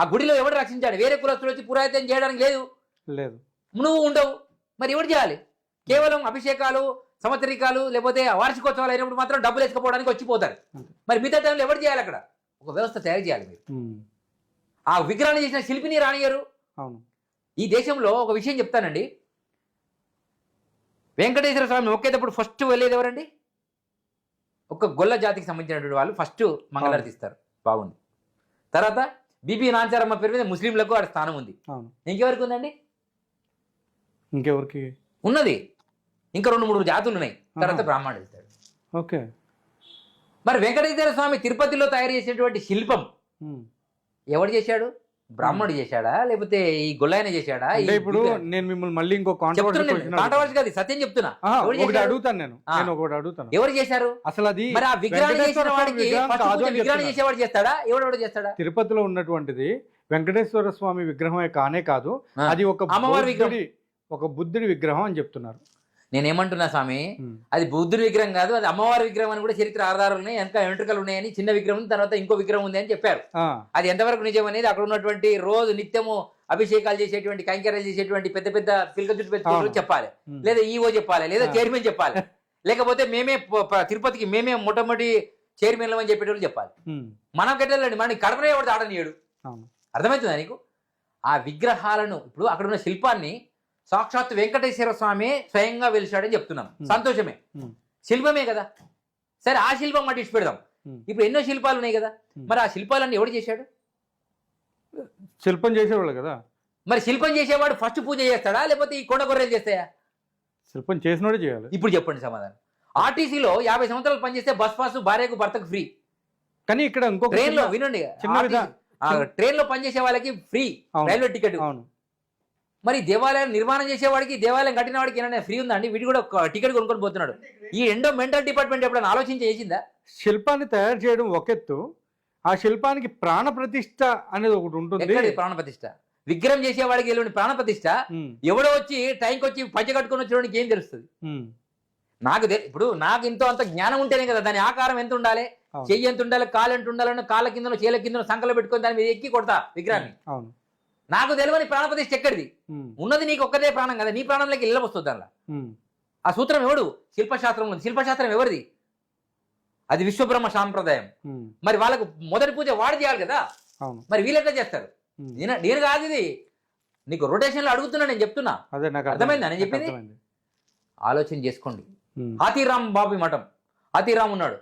ఆ గుడిలో ఎవడు రక్షించాడు? వేరే కులస్తులు వచ్చి పురాయితం చేయడానికి లేదు? లేదు. నువ్వు ఉండవు. మరి ఎవడు చేయాలి? కేవలం అభిషేకాలు సంవత్సరికాలు లేకపోతే వార్షికోత్సవాలు అయినప్పుడు మాత్రం డబ్బులు వేసుకుపోవడానికి వచ్చిపోతారు. మరి మిగతా టైంలో ఎవరు చేయాలి అక్కడ? ఒక వ్యవస్థ తయారు చేయాలి మీరు. ఆ విగ్రహాన్ని చేసిన శిల్పిని రానియరు అవును. ఈ దేశంలో ఒక విషయం చెప్తానండి. వెంకటేశ్వర స్వామి మొక్కేటప్పుడు ఫస్ట్ వెళ్ళేది ఎవరండి? ఒక గొల్ల జాతికి సంబంధించినటువంటి వాళ్ళు ఫస్ట్ మంగళారతి ఇస్తారు. బాగుంది. తర్వాత బీబీ నాంచారమ్మ పేరు మీద ముస్లింలకు ఆడ స్థానం ఉంది. ఇంకెవరికి ఉందండి? ఇంకెవరికి? ఉన్నది. ఇంకా రెండు మూడు జాతులు ఉన్నాయి. తర్వాత. బ్రాహ్మణుడు వెళ్తాడు. ఓకే. మరి వెంకటేశ్వర స్వామి తిరుపతిలో తయారు చేసినటువంటి శిల్పం. ఎవడు చేశాడు? బ్రాహ్మణుడు చేశాడా? లేకపోతే ఈ గొల్లాయన చేశాడా? ఇప్పుడు నేను మిమ్మల్ని మళ్ళీ ఇంకో కాంట్రవర్సీ కాదు సత్యం చెప్తున్నా. ఒకటి? అడుగుతాను నేను. ఒకటి అడుగుతాను. ఎవరు చేశారు? అసలు అది మరి ఆ విగ్రహాన్ని చేసిన వాడికి విగ్రహాన్ని. చేసేవాడు చేస్తాడా? ఎవడెవడు చేస్తాడా? తిరుపతిలో ఉన్నటువంటిది వెంకటేశ్వర స్వామి విగ్రహమే కానే కాదు. అది ఒక అమ్మవారి విగ్రహం. ఒక బుద్ధుడి విగ్రహం అని చెప్తున్నారు. నేనేమంటున్నా స్వామి. అది బుద్ధుడి విగ్రహం కాదు అది అమ్మవారి విగ్రహం అని కూడా చరిత్ర ఆధారాలు ఉన్నాయి వెనక వెంట్రుకలు ఉన్నాయని చిన్న విగ్రహం తర్వాత ఇంకో విగ్రహం ఉంది అని చెప్పారు అది ఎంతవరకు నిజం అనేది అక్కడ ఉన్నటువంటి రోజు నిత్యము అభిషేకాలు చేసేటువంటి కైంకర్యాలు చేసేటువంటి పెద్ద పెద్ద పిలక పెట్టుకోవడం అవును. చెప్పాలి. లేదా ఈవో చెప్పాలి లేదా. చైర్మన్ చెప్పాలి లేకపోతే మేమే తిరుపతికి మేమే మొట్టమొదటి చైర్మన్ అని చెప్పేటోళ్ళు చెప్పాలి. మనం కట్టాలండి మన కడపనే ఎవరు ఆడనీయడు అర్థమవుతుందా నీకు ఆ విగ్రహాలను ఇప్పుడు అక్కడ ఉన్న శిల్పాన్ని సాక్షాత్ వెంకటేశ్వర స్వామి స్వయంగా వెలిశాడని చెప్తున్నాం. సంతోషమే. శిల్పమే కదా. సరే ఆ శిల్పం మాట ఇచ్చి పెడదాం. ఇప్పుడు ఎన్నో శిల్పాలు ఉన్నాయి కదా. మరి ఆ శిల్పాలన్నీ ఎవడు చేశాడు? శిల్పం చేసేవాళ్ళు కదా. మరి శిల్పం చేసేవాడు ఫస్ట్ పూజ చేస్తాడా? లేకపోతే ఈ కొండ గొర్రెలు చేస్తాయా? శిల్పం చేసినోడే చేయాలి. ఇప్పుడు చెప్పండి సమాధానం. ఆర్టీసీలో యాభై సంవత్సరాలు పనిచేస్తే బస్ పాస్ భార్యకు భర్తకు ఫ్రీ. కానీ ఇక్కడ ఇంకొక ట్రైన్లో వినండి ట్రైన్లో పనిచేసే వాళ్ళకి ఫ్రీ. Railway ticket. అవును. మరి దేవాలయం నిర్మాణం చేసేవాడికి దేవాలయం కట్టిన వాడికి ఏమైనా ఫ్రీ ఉందా అండి? వీడు కూడా ఒక టికెట్ కొనుక్కొని పోతున్నాడు. ఈ ఎండో మెంటల్ డిపార్ట్మెంట్ ఎప్పుడైనా ఆలోచించి చేసిందా? శిల్పాన్ని తయారు చేయడం ఒక ఎత్తు. ఆ శిల్పానికి ప్రాణ ప్రతిష్ట అనేది ఒకటి ఉంటుంది. ప్రాణ ప్రతిష్ట? విగ్రహం చేసేవాడికి వెళ్ళిన ప్రాణ ప్రతిష్ట? ఎవడో వచ్చి టైంకి వచ్చి పంచ కట్టుకొని వచ్చేవాడికి ఏం తెలుస్తుంది? నాకు ఇప్పుడు నాకు ఇంతో అంత జ్ఞానం ఉంటేనే కదా దాని ఆకారం ఎంత ఉండాలి. చెయ్యి ఎంత ఉండాలి? కాలు ఎంత ఉండాలని కాళ్ళ కింద చేల కింద సంకలో పెట్టుకొని దాని మీద ఎక్కి కొడతా విగ్రహాన్ని. అవును. నాకు తెలియని ప్రాణ ప్రతిష్ట ఎక్కడిది ఉన్నది నీకు ఒక్కదే ప్రాణం కదా నీ ప్రాణంలోకి ఇళ్ళ వస్తుంది దానిలో. ఆ సూత్రం ఎవడు? శిల్పశాస్త్రం ఉంది. శిల్పశాస్త్రం ఎవరిది? అది విశ్వబ్రహ్మ సాంప్రదాయం. మరి వాళ్ళకు మొదటి పూజ వాడు చేయాలి కదా? మరి వీళ్ళు ఎట్లా చేస్తారు. నేను నేను కాదు ఇది. నీకు రొటేషన్లో అడుగుతున్నా నేను చెప్తున్నా. అర్థమైందా. నేను చెప్పింది? ఆలోచన చేసుకోండి. ఉమ్, హాతీరామ్ బాబు మఠం. హాతీరామ్ ఉన్నాడు.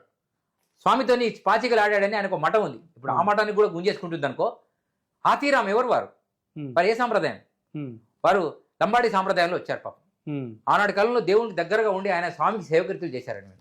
స్వామితోని పాచికలు ఆడాడని ఆయనకు ఒక మఠం ఉంది. ఇప్పుడు ఆ మఠానికి కూడా గుంజేసుకుంటుంది అనుకో. హాతీరామ్ ఎవరు వారు? వారు ఏ సాంప్రదాయం? వారు లంబాడి సాంప్రదాయంలో వచ్చారు పాపం. ఆనాటి కాలంలో దేవునికి దగ్గరగా ఉండి ఆయన స్వామికి సేవకృతులు చేశారండి.